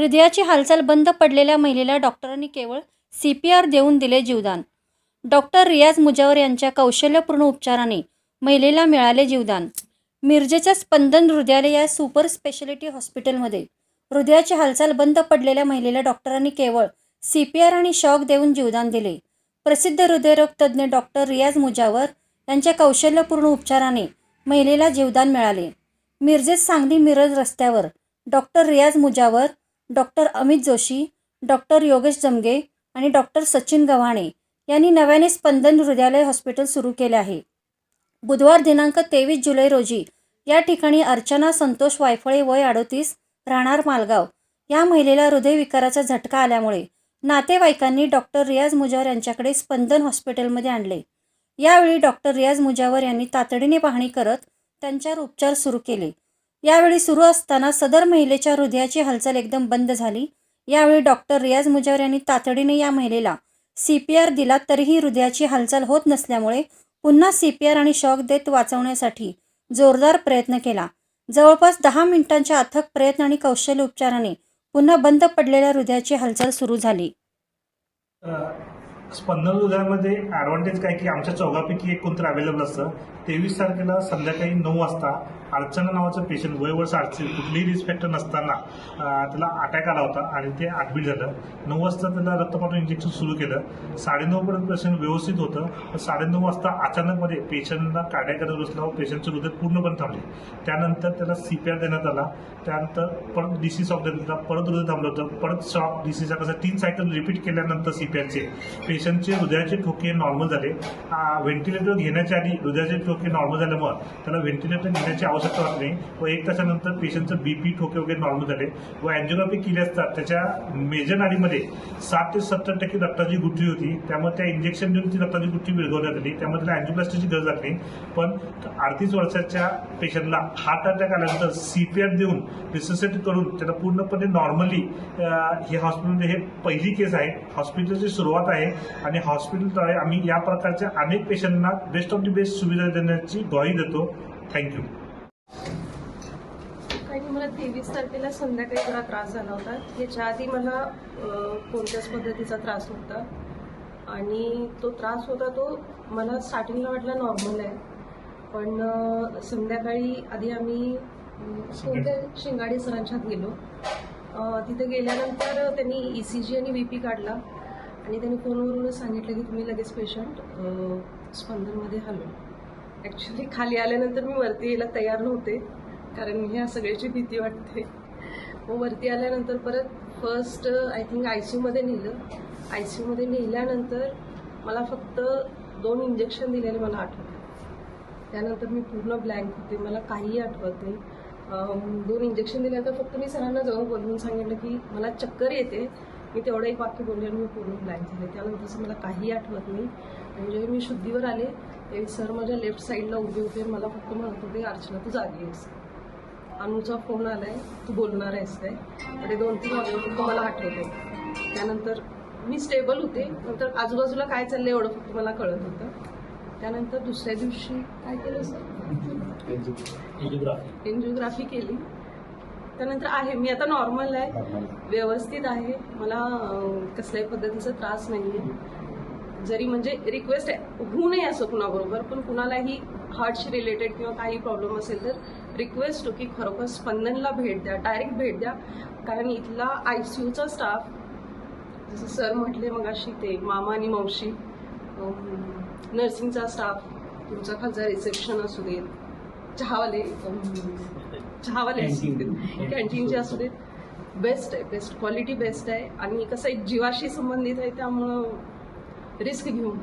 हृदयाची हालचाल बंद पडलेल्या महिलेला डॉक्टरांनी केवळ सी पी आर देऊन दिले जीवदान. डॉक्टर रियाज मुजावर यांच्या कौशल्यपूर्ण उपचाराने महिलेला मिळाले जीवदान. मिरजेच्या स्पंदन हृदयालय या सुपर स्पेशालिटी हॉस्पिटलमध्ये हृदयाची हालचाल बंद पडलेल्या महिलेला डॉक्टरांनी केवळ सी पी आर आणि शॉक देऊन जीवदान दिले. प्रसिद्ध हृदयरोग तज्ज्ञ डॉक्टर रियाज मुजावर यांच्या कौशल्यपूर्ण उपचाराने महिलेला जीवदान मिळाले. मिरजेत सांगली मिरज रस्त्यावर doctor Riyaz Mujawar doctor Amit Joshi doctor Yogesh Jamge आणि डॉक्टर सचिन गव्हाणे यांनी नव्याने स्पंदन हृदयालय हॉस्पिटल सुरू केले आहे. बुधवार दिनांक तेवीस जुलै रोजी या ठिकाणी अर्चना संतोष वायफळे वय अडोतीस राहणार मालगाव या महिलेला हृदयविकाराचा झटका आल्यामुळे नातेवाईकांनी डॉक्टर रियाज मुजावर यांच्याकडे स्पंदन हॉस्पिटलमध्ये आणले. यावेळी डॉक्टर रियाज मुजावर यांनी तातडीने पाहणी करत त्यांच्यावर उपचार सुरू केले. यावेळी सुरू असताना सदर महिलेच्या हृदयाची हालचाल एकदम बंद झाली. यावेळी डॉक्टर रियाज मुजावर यांनी तातडीने या महिलेला सी पी आर दिला तरीही हृदयाची हालचाल होत नसल्यामुळे पुन्हा सी पी आर आणि शॉक देत वाचवण्यासाठी जोरदार प्रयत्न केला. जवळपास दहा मिनिटांच्या अथक प्रयत्न आणि कौशल्य उपचाराने पुन्हा बंद पडलेल्या हृदयाची हालचाल सुरू झाली. स्पंदन हृदयामध्ये ॲडव्हान्टेज काय की आमच्या चौघापैकी एक कोणतरी अवेलेबल असतं. तेवीस तारखेला संध्याकाळी नऊ वाजता अर्चना नावाचं पेशंट वय वर्ष आठशे कुठलीही रिस्पेक्ट नसताना त्याला अटॅक आला होता आणि ते ॲडमिट झालं. नऊ वाजता त्याला रक्तपाठून इंजेक्शन सुरू केलं. साडेनऊपर्यंत पेशंट व्यवस्थित होतं. पण साडेनऊ वाजता अचानकमध्ये पेशंटला काड्या करत बसल्यावर पेशंटचं हृदय पूर्णपणे थांबले. त्यानंतर त्याला सी पी आर देण्यात आला. त्यानंतर परत डी सी सॉफ्ट देण्यात आला. परत हृदय थांबलं होतं. परत शॉप डी सीचा कसं तीन सायकल रिपीट केल्यानंतर सी पी आरचे पेशंटचे हृदयाचे ठोके नॉर्मल झाले. व्हेंटिलेटर घेण्याच्या आधी हृदयाचे ठोके नॉर्मल झाल्यामुळं त्याला व्हेंटिलेटर घेण्याची आवश्यकता वाटत नाही. व एक तासानंतर पेशंटचं बीपी ठोके वगैरे नॉर्मल झाले. व अँजिओग्राफी केली असता त्याच्या मेजर नाडीमध्ये साठ ते सत्तर टक्के रक्ताची गुठळी होती. त्यामुळे त्या इंजेक्शन देऊन ती रक्ताची गुठळी विरघवण्यात आली त्यामुळे त्याला अँजिओप्लास्टीची गरज लागली पण अडतीस वर्षाच्या पेशंटला हार्ट अटॅक आल्यानंतर सी पी आर देऊन रिससेट करून त्याला पूर्णपणे नॉर्मली हे हॉस्पिटलमध्ये हे पहिली केस आहे. हॉस्पिटलची सुरुवात आहे. आणि हॉस्पिटलद्वारे आम्ही या प्रकारच्या अनेक पेशंटना बेस्ट ऑफ दी बेस्ट सुविधा देण्याची ग्वाही देतो. थँक्यू मला तेवीस तारखेला संध्याकाळी थोडा त्रास झाला होता. याच्या आधी मला कोणत्याच पद्धतीचा त्रास होता आणि तो त्रास होता तो मला स्टार्टिंगला वाटला नॉर्मल आहे. पण संध्याकाळी आधी आम्ही कोणत्या शिंगाडे सरांच्यात गेलो. तिथे गेल्यानंतर त्यांनी ई सी जी आणि बी पी काढला. आणि त्यांनी फोनवरूनच सांगितलं की तुम्ही लगेच पेशंट स्पंदनमध्ये हलवा. ॲक्च्युली खाली आल्यानंतर मी वरती यायला तयार नव्हते कारण ह्या सगळ्याची भीती वाटते. मग वरती आल्यानंतर परत first I think I C यूमध्ये नेलं. आय सी यूमध्ये नेल्यानंतर मला फक्त दोन इंजेक्शन दिलेले मला आठवत. त्यानंतर मी पूर्ण ब्लँक होते मला काहीही आठवत नाही. दोन इंजेक्शन दिल्यानंतर फक्त मी सरांना जाऊन बोलवून सांगितलं की मला चक्कर येते मी तेवढं एक वाक्य बोलले आणि मी पूर्ण ब्लँक झाले. त्यानंतर मला काही आठवत नाही. आणि जेव्हा मी शुद्धीवर आले त्यावेळी सर माझ्या लेफ्ट साईडला उभे होते आणि मला फक्त म्हणत होते अर्चना तू जागी आहेस. अनुचा फोन आलाय तू बोलणार आहेस काय? आणि दोन तीन वाक्य फक्त मला आठवते. त्यानंतर मी स्टेबल होते. नंतर आजूबाजूला काय चाललंय एवढं फक्त मला कळत होतं. त्यानंतर दुसऱ्या दिवशी काय केलं सर एन्जिओग्राफी केली. त्यानंतर आहे मी आता नॉर्मल आहे. व्यवस्थित आहे. मला कसल्याही पद्धतीचा त्रास नाही आहे जरी म्हणजे रिक्वेस्ट होऊ नये असं कुणाबरोबर पण कुणालाही हार्टशी रिलेटेड किंवा काही प्रॉब्लेम असेल तर रिक्वेस्ट हो की खरोखर स्पंदनला भेट द्या डायरेक्ट भेट द्या. कारण इथला आय सी यूचा स्टाफ जसं सर म्हटले मग अशी ते मामा आणि मावशी नर्सिंगचा स्टाफ तुमचा खालचा रिसेप्शन असू देत चहावाले चहावाले असू देत कॅन्टीनचे असू देत बेस्ट आहे बेस्ट क्वालिटी बेस्ट आहे. आणि कसं एक जीवाशी संबंधित आहे त्यामुळं रिस्क घेऊन.